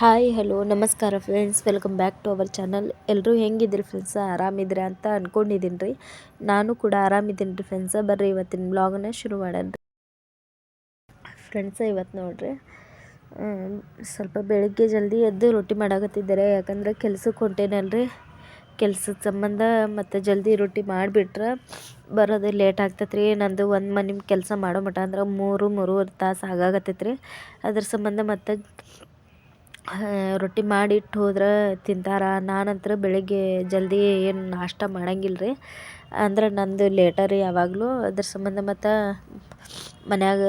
Hi, hello, ನಮಸ್ಕಾರ friends welcome back to our channel ಎಲ್ಲರೂ ಹೆಂಗಿದ್ರಿ ಫ್ರೆಂಡ್ಸ ಆರಾಮಿದ್ರೆ ಅಂತ ಅಂದ್ಕೊಂಡಿದ್ದೀನಿ ರೀ. ನಾನು ಕೂಡ ಆರಾಮಿದ್ದೀನಿ ರೀ ಫ್ರೆಂಡ್ಸ ಬರ್ರಿ, ಇವತ್ತಿನ ಬ್ಲಾಗನ್ನ ಶುರು ಮಾಡೋಣ ಫ್ರೆಂಡ್ಸ ಇವತ್ತು ನೋಡ್ರಿ ಸ್ವಲ್ಪ ಬೆಳಗ್ಗೆ ಜಲ್ದಿ ಎದ್ದು ರೊಟ್ಟಿ ಮಾಡಾಕತ್ತಿದ್ದಾರೆ. ಯಾಕಂದ್ರೆ ಕೆಲ್ಸಕ್ಕೆ ಹೊಂಟೇನಲ್ರಿ. ಕೆಲ್ಸದ ಸಂಬಂಧ ಮತ್ತು ಜಲ್ದಿ ರೊಟ್ಟಿ ಮಾಡಿಬಿಟ್ರೆ ಬರೋದು ಲೇಟ್ ಆಗ್ತೈತೆ ರೀ. ನಂದು ಒಂದು ಮನೆ ಕೆಲಸ ಮಾಡೋ ಮಟ ಅಂದ್ರೆ ಮೂರು, ಮೂರುವರೆ ತಾಸು ಆಗಾಕತ್ತೈತ್ರಿ ಅದ್ರ ಸಂಬಂಧ ಮತ್ತು ರೊಟ್ಟಿ ಮಾಡಿಟ್ಟು ಹೋದ್ರೆ ತಿಂತಾರೆ? ನಾನಂತೂ ಬೆಳಗ್ಗೆ ಜಲ್ದಿ ಏನು ನಾಷ್ಟ ಮಾಡಂಗಿಲ್ಲ ರೀ ಅಂದ್ರೆ ನಂದು ಲೇಟ ರೀ ಯಾವಾಗಲೂ ಅದ್ರ ಸಂಬಂಧ ಮತ್ತು ಮನ್ಯಾಗ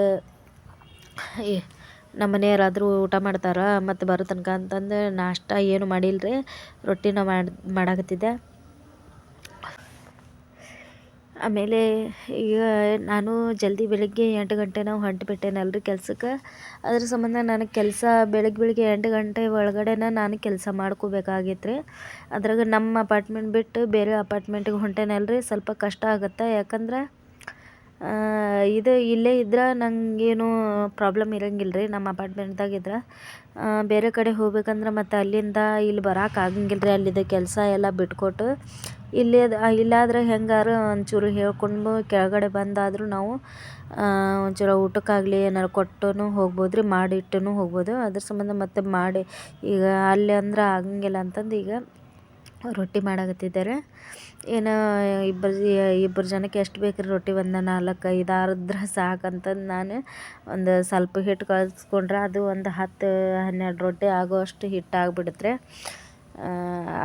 ನಮ್ಮ ಮನೆಯವರಾದರೂ ಊಟ ಮಾಡ್ತಾರೆ? ಮತ್ತು ಬರೋ ತನಕ ಅಂತಂದು ನಾಷ್ಟ ಏನು ಮಾಡಿಲ್ಲ ರೀ ರೊಟ್ಟಿನ ಮಾಡಿ ಮಾಡಾಕತ್ತಿದ್ದೆ ಆಮೇಲೆ ಈಗ ನಾನು ಜಲ್ದಿ ಬೆಳಗ್ಗೆ ಎಂಟು ಗಂಟೆ ನಾವು ಹೊಂಟ್ಬಿಟ್ಟೆನಲ್ರಿ ಕೆಲ್ಸಕ್ಕೆ. ಅದ್ರ ಸಂಬಂಧ ನನಗೆ ಕೆಲಸ ಬೆಳಗ್ಗೆ ಬೆಳಗ್ಗೆ ಎಂಟು ಗಂಟೆ ಒಳಗಡೆನ ನಾನು ಕೆಲಸ ಮಾಡ್ಕೋಬೇಕಾಗಿತ್ತು ರೀ ಅದ್ರಾಗ ನಮ್ಮ ಅಪಾರ್ಟ್ಮೆಂಟ್ ಬಿಟ್ಟು ಬೇರೆ ಅಪಾರ್ಟ್ಮೆಂಟಿಗೆ ಹೊಂಟೇನಲ್ರಿ. ಸ್ವಲ್ಪ ಕಷ್ಟ ಆಗುತ್ತೆ. ಯಾಕಂದ್ರೆ ಇದು ಇಲ್ಲೇ ಇದ್ರೆ ನನಗೇನು ಪ್ರಾಬ್ಲಮ್ ಇರಂಗಿಲ್ಲ ರೀ ನಮ್ಮ ಅಪಾರ್ಟ್ಮೆಂಟ್ದಾಗ ಇದ್ರೆ. ಬೇರೆ ಕಡೆ ಹೋಗ್ಬೇಕಂದ್ರೆ ಮತ್ತು ಅಲ್ಲಿಂದ ಇಲ್ಲಿ ಬರಕ್ಕೆ ಆಗಂಗಿಲ್ಲ ರೀ ಅಲ್ಲಿದ್ದ ಕೆಲಸ ಎಲ್ಲ ಬಿಟ್ಕೊಟ್ಟು ಇಲ್ಲೇ ಇಲ್ಲಾದ್ರೆ ಹೆಂಗಾರು ಒಂಚೂರು ಹೇಳ್ಕೊಂಡು ಕೆಳಗಡೆ ಬಂದಾದರೂ ನಾವು ಒಂಚೂರು ಊಟಕ್ಕಾಗಲಿ ಏನಾರು ಕೊಟ್ಟು ಹೋಗ್ಬೋದು ರೀ ಮಾಡಿಟ್ಟು ಹೋಗ್ಬೋದು. ಅದ್ರ ಸಂಬಂಧ ಮತ್ತೆ ಮಾಡಿ ಈಗ ಅಲ್ಲಿ ಅಂದ್ರೆ ಆಗಂಗಿಲ್ಲ ಅಂತಂದು ಈಗ ರೊಟ್ಟಿ ಮಾಡಕತ್ತಿದ್ದಾರೆ. ಏನು ಇಬ್ಬರು ಇಬ್ಬರು ಜನಕ್ಕೆ ಎಷ್ಟು ಬೇಕು ರೀ ರೊಟ್ಟಿ? ಒಂದು ನಾಲ್ಕು, ಐದು, ಆರು ಇದ್ರೆ ಸಾಕಂತಂದು ನಾನು ಒಂದು ಸ್ವಲ್ಪ ಹಿಟ್ಟು ಕಲಿಸ್ಕೊಂಡ್ರೆ ಅದು ಒಂದು ಹತ್ತು, ಹನ್ನೆರಡು ರೊಟ್ಟಿ ಆಗೋವಷ್ಟು ಹಿಟ್ಟು ಆಗಿಬಿಡುತ್ತೆ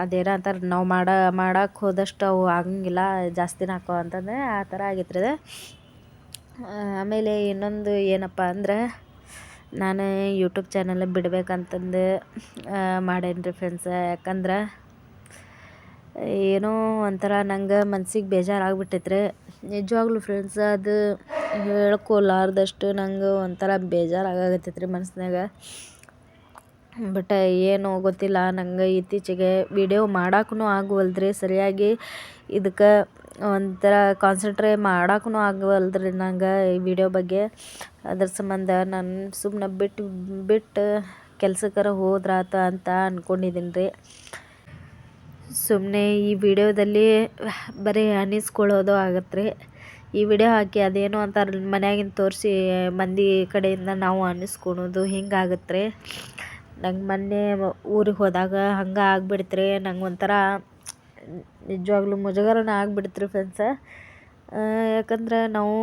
ಅದೇನೋ ಅಂತಾರೆ, ನಾವು ಮಾಡ ಮಾಡಕ್ಕೆ ಹೋದಷ್ಟು ಅವು ಆಗಂಗಿಲ್ಲ, ಜಾಸ್ತಿ ಹಾಕೋ ಅಂತಂದರೆ ಆ ಥರ ಆಗಿತ್ತು ಅದು. ಆಮೇಲೆ ಇನ್ನೊಂದು ಏನಪ್ಪ ಅಂದ್ರೆ ನಾನು ಯೂಟ್ಯೂಬ್ ಚಾನಲ್ ಬಿಡ್ಬೇಕಂತಂದು ಮಾಡೇನಿ ರೀ ಫ್ರೆಂಡ್ಸ ಯಾಕಂದ್ರೆ ಏನೋ ಒಂಥರ ನಂಗೆ ಮನ್ಸಿಗೆ ಬೇಜಾರಾಗ್ಬಿಟ್ಟೈತೆ ರೀ ನಿಜವಾಗ್ಲೂ ಫ್ರೆಂಡ್ಸ್ ಅದು ಹೇಳ್ಕೊಲಾರ್ದಷ್ಟು ನಂಗೆ ಒಂಥರ ಬೇಜಾರಾಗತ್ತೈತೆ ರೀ ಮನ್ಸಿನಾಗ ಬಟ್ ಏನೋ ಗೊತ್ತಿಲ್ಲ, ನಂಗೆ ಇತ್ತೀಚೆಗೆ ವಿಡಿಯೋ ಮಾಡೋಕ್ಕೂ ಆಗುವಲ್ದ್ರಿ. ಸರಿಯಾಗಿ ಇದಕ್ಕೆ ಒಂಥರ ಕಾನ್ಸಂಟ್ರೇ ಮಾಡೋಕ್ಕೂ ಆಗವಲ್ದು ರೀ ನಂಗೆ ಈ ವಿಡಿಯೋ ಬಗ್ಗೆ. ಅದ್ರ ಸಂಬಂಧ ನಾನು ಸುಮ್ಮನೆ ಬಿಟ್ಟು ಬಿಟ್ಟು ಕೆಲಸಕ್ಕಾರ ಹೋದ್ರಾತ ಅಂತ ಅಂದ್ಕೊಂಡಿದ್ದೀನಿ ರೀ ಸುಮ್ಮನೆ ಈ ವಿಡಿಯೋದಲ್ಲಿ ಬರೀ ಅನಿಸ್ಕೊಳ್ಳೋದು ಆಗತ್ತೆ ರೀ. ಈ ವಿಡಿಯೋ ಹಾಕಿ ಅದೇನೋ ಅಂತ ಮನ್ಯಾಗಿಂದ ತೋರಿಸಿ ಮಂದಿ ಕಡೆಯಿಂದ ನಾವು ಅನ್ನಿಸ್ಕೊಳೋದು ಹಿಂಗಾಗತ್ತೆ ರೀ. ನಂಗೆ ಮೊನ್ನೆ ಊರಿಗೆ ಹೋದಾಗ ಹಂಗೆ ಆಗ್ಬಿಡ್ತ್ರಿ, ನಂಗೆ ಒಂಥರ ನಿಜವಾಗ್ಲೂ ಮುಜುಗರನೇ ಆಗ್ಬಿಡ್ತು ರೀ ಫ್ರೆಂಡ್ಸ ಯಾಕಂದ್ರೆ ನಾವು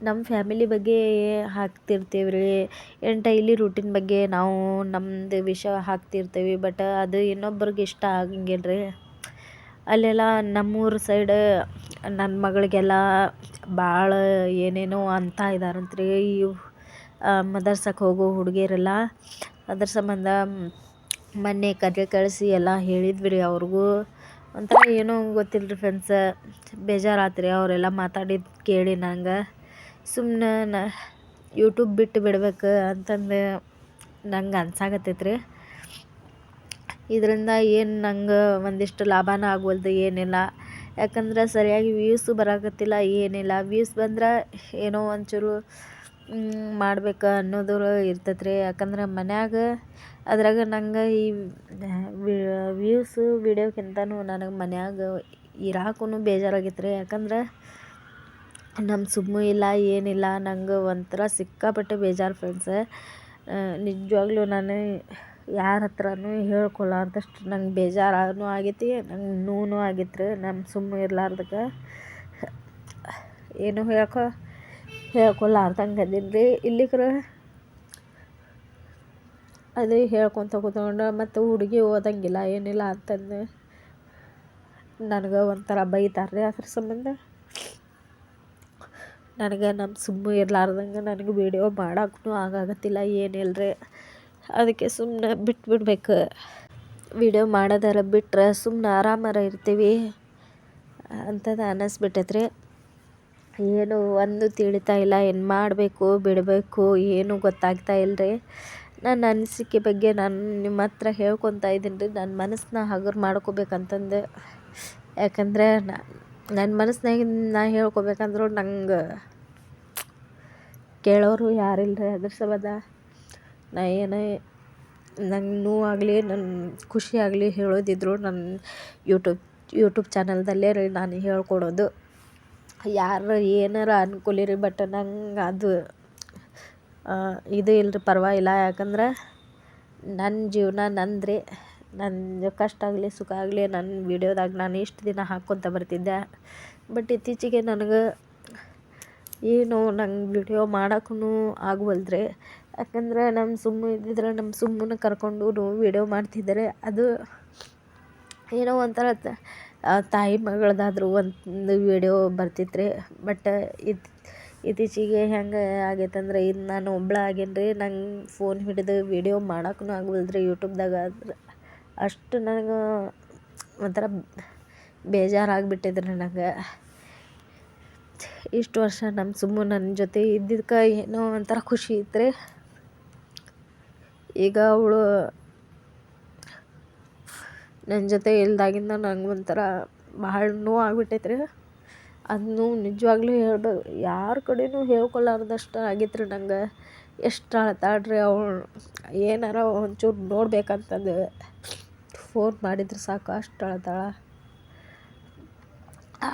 ನಮ್ಮ ಫ್ಯಾಮಿಲಿ ಬಗ್ಗೆ ಹಾಕ್ತಿರ್ತೀವಿ ರೀ ಏನು ಡೈಲಿ ರೂಟೀನ್ ಬಗ್ಗೆ ನಾವು ನಮ್ಮದು ವಿಷಯ ಹಾಕ್ತಿರ್ತೀವಿ ಬಟ್ ಅದು ಇನ್ನೊಬ್ರಿಗೆ ಇಷ್ಟ ಆಗಂಗಿಲ್ಲ ರೀ ಅಲ್ಲೆಲ್ಲ ನಮ್ಮೂರ ಸೈಡ್ ನನ್ನ ಮಗಳಿಗೆಲ್ಲ ಭಾಳ ಏನೇನೋ ಅಂತ ಇದಾರಂತ ರೀ ಇವು ಮದರ್ಸಕ್ಕೆ ಹೋಗೋ ಹುಡುಗಿಯರೆಲ್ಲ ಅದ್ರ ಸಂಬಂಧ ಮೊನ್ನೆ ಕರೆ ಕಳಿಸಿ ಎಲ್ಲ ಹೇಳಿದ್ವಿ ರೀ ಅವ್ರಿಗೂ. ಒಂಥರ ಏನೋ ಗೊತ್ತಿಲ್ಲ ರೀ ಫ್ರೆಂಡ್ಸ ಬೇಜಾರಾತು ರೀ ಅವರೆಲ್ಲ ಮಾತಾಡಿದ್ದು ಕೇಳಿ ನಂಗೆ. ಸುಮ್ಮನೆ ನ ಯೂಟ್ಯೂಬ್ ಬಿಟ್ಟು ಬಿಡ್ಬೇಕು ಅಂತಂದು ನಂಗೆ ಅನ್ಸಾಕತ್ತೈತೆ ರೀ ಇದರಿಂದ ಏನು ನಂಗೆ ಒಂದಿಷ್ಟು ಲಾಭನೂ ಆಗವಲ್ದು ಏನಿಲ್ಲ. ಯಾಕಂದ್ರೆ ಸರಿಯಾಗಿ ವ್ಯೂಸು ಬರಾಕತ್ತಿಲ್ಲ, ಏನಿಲ್ಲ. ವ್ಯೂಸ್ ಬಂದ್ರೆ ಏನೋ ಒಂಚೂರು ಮಾಡ್ಬೇಕು ಅನ್ನೋದು ಇರ್ತೈತೆ ರೀ ಯಾಕಂದ್ರೆ ಮನ್ಯಾಗ ಅದ್ರಾಗ ನಂಗೆ ಈ ವ್ಯೂಸು ವಿಡಿಯೋಕ್ಕಿಂತನೂ ನನಗೆ ಮನ್ಯಾಗ ಇರಾಕೂ ಬೇಜಾರಾಗಿತ್ತು ರೀ ಯಾಕಂದ್ರೆ ನಮ್ಮ ಸುಮ್ಮು ಇಲ್ಲ, ಏನಿಲ್ಲ, ನಂಗೆ ಒಂಥರ ಸಿಕ್ಕಾಪಟ್ಟೆ ಬೇಜಾರು ಫ್ರೆಂಡ್ಸ ನಿಜವಾಗ್ಲೂ ನಾನು ಯಾರ ಹತ್ರನೂ ಹೇಳ್ಕೊಲಾರ್ದಷ್ಟು ನಂಗೆ ಬೇಜಾರೂ ಆಗೈತಿ, ನಂಗೆ ನೋವು ಆಗೈತೆ ರೀ ನಮ್ಮ ಸುಮ್ಮ ಇರಲಾರ್ದಕ್ಕೆ. ಏನು ಹೇಳ್ಕೊ ಹೇಳ್ಕೊಲಾರ್ದಂಗೆ ಅದೀನಿ ರೀ ಇಲ್ಲಿಕ್ರ ಅದೇ ಹೇಳ್ಕೊತ ಕೂತ್ಕೊಂಡು, ಮತ್ತು ಹುಡುಗಿ ಓದಂಗಿಲ್ಲ, ಏನಿಲ್ಲ ಅಂತಂದು. ನನಗೆ ಒಂಥರ ಬೈತಾರೆ ರೀ ಅದ್ರ ಸಂಬಂಧ. ನನಗೆ ನಮ್ಮ ಸುಮ್ಮನೆ ಇರಲಾರ್ದಂಗೆ ನನಗೆ ವೀಡಿಯೋ ಮಾಡೋಕ್ಕೂ ಆಗಾಕತ್ತಿಲ್ಲ ಏನಿಲ್ಲ ರೀ ಅದಕ್ಕೆ ಸುಮ್ಮನೆ ಬಿಟ್ಬಿಡ್ಬೇಕು. ವೀಡಿಯೋ ಮಾಡೋದಾರ ಬಿಟ್ಟರೆ ಸುಮ್ಮನೆ ಆರಾಮಾರ ಇರ್ತೀವಿ ಅಂತದು ಅನ್ನಿಸ್ಬಿಟ್ಟೈತೆ ರೀ ಏನು ಒಂದು ತಿಳಿತಾ ಇಲ್ಲ, ಏನು ಮಾಡಬೇಕು, ಬಿಡಬೇಕು, ಏನು ಗೊತ್ತಾಗ್ತಾ ಇಲ್ಲ ರೀ ನನ್ನ ಅನಿಸಿಕೆ ಬಗ್ಗೆ ನಾನು ನಿಮ್ಮ ಹತ್ರ ಹೇಳ್ಕೊತಾ ಇದ್ದೀನಿ ರೀ, ನನ್ನ ಮನಸ್ಸನ್ನ ಹಗುರ ಮಾಡ್ಕೋಬೇಕಂತಂದು. ಯಾಕಂದರೆ ನನ್ನ ಮನಸ್ಸಿನಾಗ ನಾ ಹೇಳ್ಕೊಬೇಕಂದ್ರೂ ನಂಗೆ ಕೇಳೋರು ಯಾರಿಲ್ಲ ರೀ ಅದ್ರ ಸಂಬಂಧ ನಾ ಏನೇ ನಂಗೆ ನೋವಾಗಲಿ ನನ್ನ ಖುಷಿ ಆಗಲಿ ಹೇಳೋದಿದ್ರು ನನ್ನ ಯೂಟ್ಯೂಬ್ ಯೂಟ್ಯೂಬ್ ಚಾನಲ್ದಲ್ಲೇ ರೀ ನಾನು ಹೇಳ್ಕೊಡೋದು. ಯಾರು ಏನಾರ ಅನ್ಕೂಲಿರಿ ಬಟ್ ನಂಗೆ ಅದು ಇದು ಇಲ್ರಿ ಪರವಾಗಿಲ್ಲ. ಯಾಕಂದ್ರೆ ನನ್ನ ಜೀವನ ನಂದ್ರಿ. ನನ್ನ ಕಷ್ಟ ಆಗಲಿ, ಸುಖ ಆಗಲಿ ನನ್ನ ವೀಡಿಯೋದಾಗ ನಾನು ಇಷ್ಟು ದಿನ ಹಾಕ್ಕೊತ ಬರ್ತಿದ್ದೆ. ಬಟ್ ಇತ್ತೀಚೆಗೆ ನನಗೆ ಏನು ನಂಗೆ ವಿಡಿಯೋ ಮಾಡೋಕ್ಕೂ ಆಗವಲ್ದ್ರಿ, ಯಾಕಂದ್ರೆ ನಮ್ಮ ಸುಮ್ಮ ಇದ್ದಿದ್ರೆ ನಮ್ಮ ಸುಮ್ಮನೆ ಕರ್ಕೊಂಡು ವಿಡಿಯೋ ಮಾಡ್ತಿದ್ದಾರೆ ಅದು ಏನೋ ಒಂಥರ ತಾಯಿ ಮಗಳದಾದರೂ ಒಂದು ವಿಡಿಯೋ ಬರ್ತಿತ್ತು ಬಟ್ ಇದು ಇತ್ತೀಚೆಗೆ ಹೆಂಗೆ ಆಗೈತಂದ್ರೆ ಇದು ನಾನು ಒಬ್ಳ ಆಗೇನಿ ರೀ ನಂಗೆ ಫೋನ್ ಹಿಡಿದು ವಿಡಿಯೋ ಮಾಡೋಕ್ಕೂ ಆಗವಲ್ದ್ರಿ ಯೂಟ್ಯೂಬ್ದಾಗ ಆದ್ರೆ ಅಷ್ಟು ನನಗೆ ಒಂಥರ ಬೇಜಾರಾಗ್ಬಿಟ್ಟಿದೆ ನನಗೆ. ನಂಗೆ ಇಷ್ಟು ವರ್ಷ ನಮ್ಮ ಸುಮ್ಮು ನನ್ನ ಜೊತೆ ಇದ್ದಿದ್ದಕ್ಕೆ ಏನೋ ಒಂಥರ ಖುಷಿ ಇತ್ತು ಈಗ ಅವಳು ನನ್ನ ಜೊತೆ ಇಲ್ದಾಗಿಂದ ನಂಗೆ ಒಂಥರ ಭಾಳ ನೋವು ಆಗ್ಬಿಟ್ಟೈತೆ ರೀ ಅದನ್ನು ನಿಜವಾಗ್ಲೂ ಹೇಳ್ಬೇಕು ಯಾರ ಕಡೆಯೂ ಹೇಳ್ಕೊಳ್ಳಾರ್ದಷ್ಟು ಆಗಿತ್ತು ರೀ ನಂಗೆ. ಎಷ್ಟು ಅಳತಾಡ್ರಿ ಅವಳು. ಏನಾರ ಒಂಚೂರು ನೋಡ್ಬೇಕಂತಂದು. ಫೋನ್ ಮಾಡಿದ್ರೆ ಸಾಕು, ಅಷ್ಟು ಅಳ್ತಾಳೆ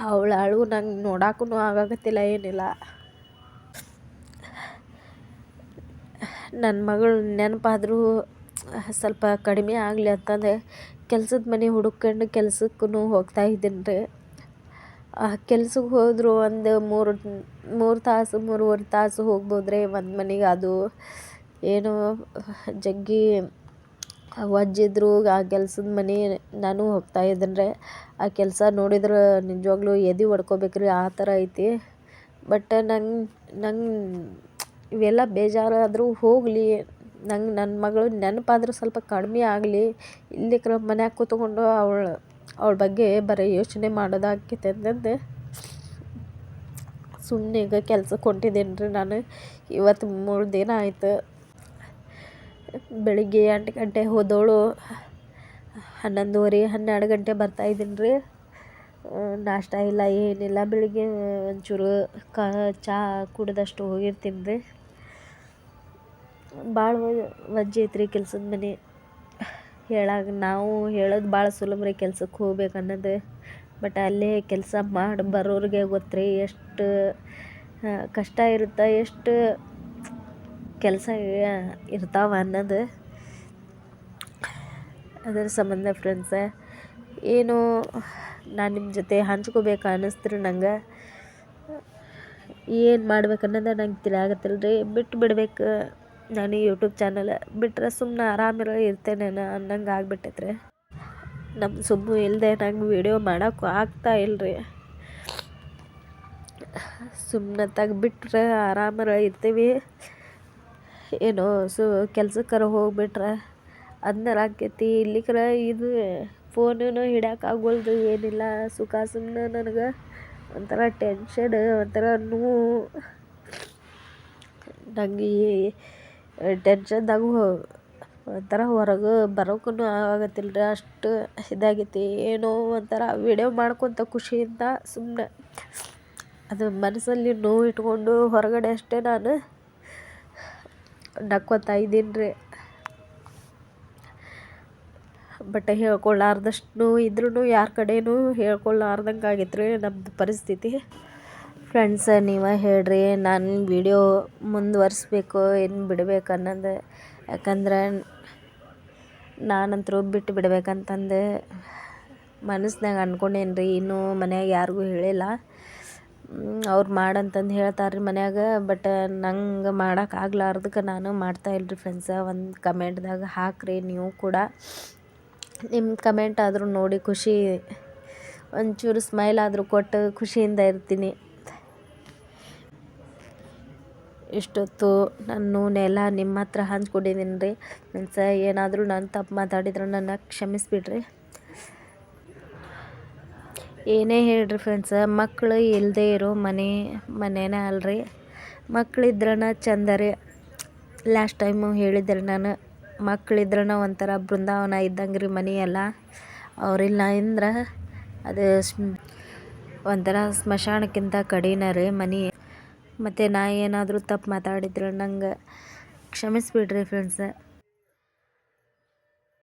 ಅವಳ ಅಳು ನಂಗೆ ನೋಡಕ್ಕೂ ಆಗಾಗತ್ತಿಲ್ಲ ಏನಿಲ್ಲ. ನನ್ನ ಮಗಳು ನೆನಪಾದರೂ ಸ್ವಲ್ಪ ಕಡಿಮೆ ಆಗಲಿ ಅಂತಂದೆ. ಕೆಲ್ಸದ ಮನೆ ಹುಡುಕೊಂಡು ಕೆಲ್ಸಕ್ಕೂ ಹೋಗ್ತಾ ಇದ್ದೀನಿ ರೀ. ಕೆಲ್ಸಕ್ಕೆ ಹೋದರೂ ಒಂದು ಮೂರು ಮೂರು ತಾಸು, ಮೂರುವರೆ ತಾಸು ಹೋಗ್ಬೋದ್ರೆ ಒಂದು ಮನೆಗೆ. ಅದು ಏನು ಜಗ್ಗಿ ವಜ್ಜಿದ್ರು ಆ ಕೆಲ್ಸದ ಮನೆ ನಾನು ಹೋಗ್ತಾ ರೀ ಆ ಕೆಲಸ ನೋಡಿದ್ರೆ ನಿಜವಾಗ್ಲೂ ಎದೆ ಒಡ್ಕೊಬೇಕು ರೀ ಆ ಥರ ಐತಿ. ಬಟ್ ನಂಗೆ ನಂಗೆ ಇವೆಲ್ಲ ಬೇಜಾರಾದರೂ ಹೋಗಲಿ. ನಂಗೆ ನನ್ನ ಮಗಳು ನೆನಪಾದ್ರೆ ಸ್ವಲ್ಪ ಕಡಿಮೆ ಆಗಲಿ. ಇಲ್ಲಿಕ್ರ ಮನ್ಯಾಗ ಕೂತ್ಕೊಂಡು ಅವಳ ಅವಳ ಬಗ್ಗೆ ಬರೀ ಯೋಚನೆ ಮಾಡೋದಾಕೈತೆ ಅಂತಂದು ಸುಮ್ಮನೆ ಈಗ ಕೆಲ್ಸಕ್ಕೆ ಹೊಂಟಿದ್ದೇನೆ ರೀ ನಾನು. ಇವತ್ತು ಮೂರು ದಿನ ಆಯ್ತು. ಬೆಳಿಗ್ಗೆ ಎಂಟು ಗಂಟೆ ಹೋದವಳು. ಹನ್ನೊಂದುವರೆ, ಹನ್ನೆರಡು ಗಂಟೆ ಬರ್ತಾಯಿದ್ದೀನಿ ರೀ. ನಾಷ್ಟ ಇಲ್ಲ, ಏನಿಲ್ಲ. ಬೆಳಿಗ್ಗೆ ಒಂಚೂರು ಕ ಚಹಾ ಕುಡಿದಷ್ಟು ಹೋಗಿರ್ತೀನಿ ರೀ. ಭಾಳ ವಜ್ಜೆ ಐತ್ರಿ ಕೆಲ್ಸದ ಮನೆ. ಹೇಳಾಗ ನಾವು ಹೇಳೋದು ಭಾಳ ಸುಲಭ ರೀ ಕೆಲ್ಸಕ್ಕೆ ಹೋಗ್ಬೇಕು ಅನ್ನೋದು. ಬಟ್ ಅಲ್ಲೇ ಕೆಲಸ ಮಾಡಿ ಬರೋರಿಗೆ ಗೊತ್ತು ರೀ ಎಷ್ಟು ಕಷ್ಟ ಇರುತ್ತೆ, ಎಷ್ಟು ಕೆಲಸ ಇರ್ತಾವ ಅನ್ನೋದು. ಅದರ ಸಂಬಂಧ ಫ್ರೆಂಡ್ಸ ಏನು ನಾನು ನಿಮ್ಮ ಜೊತೆ ಹಂಚ್ಕೋಬೇಕು ಅನ್ನಿಸ್ತು ನಂಗೆ. ಏನು ಮಾಡ್ಬೇಕು ಅನ್ನೋದು ನಂಗೆ ತಿಳಿಯಾಗತ್ತಿಲ್ಲ ರೀ ಬಿಟ್ಟು ಬಿಡ್ಬೇಕು ನಾನು ಯೂಟ್ಯೂಬ್ ಚಾನಲ್ ಬಿಟ್ಟರೆ ಸುಮ್ಮನೆ ಆರಾಮಿರೋ ಇರ್ತೇನೆ ಅನ್ನಂಗೆ ಆಗ್ಬಿಟ್ಟೈತ್ರಿ. ನಮ್ಮ ಸುಮ್ಮು ಇಲ್ಲದೆ ನಂಗೆ ವೀಡಿಯೋ ಮಾಡೋಕ್ಕೂ ಆಗ್ತಾ ಇಲ್ರಿ. ಸುಮ್ಮನೆ ತೆಗ್ಬಿಟ್ರೆ ಆರಾಮರ ಇರ್ತೀವಿ. ಏನೋ ಸು ಕೆಲ್ಸಕ್ಕಾರ ಹೋಗ್ಬಿಟ್ರೆ ಅದನ್ನ ಆಕೈತಿ. ಇಲ್ಲಿಕ್ರ ಇದು ಫೋನೂ ಹಿಡ್ಯಾಕಾಗ್ವಲ್ದು ಏನಿಲ್ಲ. ಸುಖ ಸುಮ್ಮನೆ ನನಗೆ ಒಂಥರ ಟೆನ್ಷನ್ ಒಂಥರ ನೋವು. ನಂಗೆ ಟೆನ್ಷನ್ದಾಗ ಒಂಥರ ಹೊರಗೆ ಬರೋಕ್ಕೂ ಆಗತ್ತಿಲ್ಲ ರೀ ಅಷ್ಟು ಇದಾಗೈತಿ. ಏನೋ ಒಂಥರ ವಿಡಿಯೋ ಮಾಡ್ಕೊತ ಖುಷಿಯಿಂದ ಸುಮ್ಮನೆ ಅದು ಮನಸ್ಸಲ್ಲಿ ನೋವು ಇಟ್ಕೊಂಡು ಹೊರಗಡೆ ಅಷ್ಟೇ ನಾನು ನಕ್ಕೊತಾ ಇದ್ದೀನಿ ರೀ ಬಟ್ ಹೇಳ್ಕೊಳ್ಳಾರ್ದಷ್ಟು ಇದ್ರೂ ಯಾರ ಕಡೆಯೂ ಹೇಳ್ಕೊಳ್ಳಾರ್ದಂಗೆ ಆಗಿತ್ತು ರೀ ನಮ್ಮದು ಪರಿಸ್ಥಿತಿ. ಫ್ರೆಂಡ್ಸ ನೀವೇ ಹೇಳ್ರಿ ನಾನು ವಿಡಿಯೋ ಮುಂದುವರಿಸ್ಬೇಕು, ಏನು ಬಿಡ್ಬೇಕು ಅನ್ನೋದು ಯಾಕಂದ್ರೆ ನಾನಂತರೂ ಬಿಟ್ಟು ಬಿಡ್ಬೇಕಂತಂದು ಮನಸ್ನಾಗ ಅಂದ್ಕೊಂಡೇನ್ರಿ ಇನ್ನೂ ಮನ್ಯಾಗ ಯಾರಿಗೂ ಹೇಳಿಲ್ಲ. ಅವ್ರು ಮಾಡಂತಂದು ಹೇಳ್ತಾರೆ ರೀ ಮನ್ಯಾಗ ಬಟ್ ನಂಗೆ ಮಾಡೋಕೆ ಆಗ್ಲಾರ್ದಕ್ಕೆ ನಾನು ಮಾಡ್ತಾ ಇಲ್ರಿ ಫ್ರೆಂಡ್ಸ ಒಂದು ಕಮೆಂಟ್ದಾಗ ಹಾಕಿರಿ ನೀವು ಕೂಡ. ನಿಮ್ಮ ಕಮೆಂಟ್ ಆದರೂ ನೋಡಿ ಖುಷಿ, ಒಂಚೂರು ಸ್ಮೈಲ್ ಆದರೂ ಕೊಟ್ಟು ಖುಷಿಯಿಂದ ಇರ್ತೀನಿ. ಇಷ್ಟೊತ್ತು ನಾನು ನೆಲ ನಿಮ್ಮ ಹತ್ರ ಹಂಚ್ಕೊಂಡಿದ್ದೀನಿ ರೀ ಫ್ರೆಂಡ್ಸ ಏನಾದರೂ ನಾನು ತಪ್ಪು ಮಾತಾಡಿದ್ರೆ ನನ್ನ ಕ್ಷಮಿಸಿಬಿಡ್ರಿ. ಏನೇ ಹೇಳ್ರಿ ಫ್ರೆಂಡ್ಸ ಮಕ್ಕಳು ಇಲ್ಲದೆ ಇರೋ ಮನೆ, ಮನೆನೇ ಅಲ್ರಿ. ಮಕ್ಕಳಿದ್ರನ ಚಂದ ರೀ. ಲಾಸ್ಟ್ ಟೈಮು ಹೇಳಿದ್ದೆ ನಾನು ಮಕ್ಕಳಿದ್ರನ ಒಂಥರ ಬೃಂದಾವನ ಇದ್ದಂಗೆ ರೀ ಮನೆ ಅಲ್ಲ ಅವರಿಲ್ಲ ಅಂದ್ರೆ ಅದು ಒಂಥರ ಸ್ಮಶಾನಕ್ಕಿಂತ ಕಡಿನ ರೀ ಮನೆ. ಮತ್ತು ನಾ ಏನಾದರೂ ತಪ್ಪು ಮಾತಾಡಿದ್ರೆ ನಂಗೆ ಕ್ಷಮಿಸ್ಬಿಡ್ರಿ ಫ್ರೆಂಡ್ಸ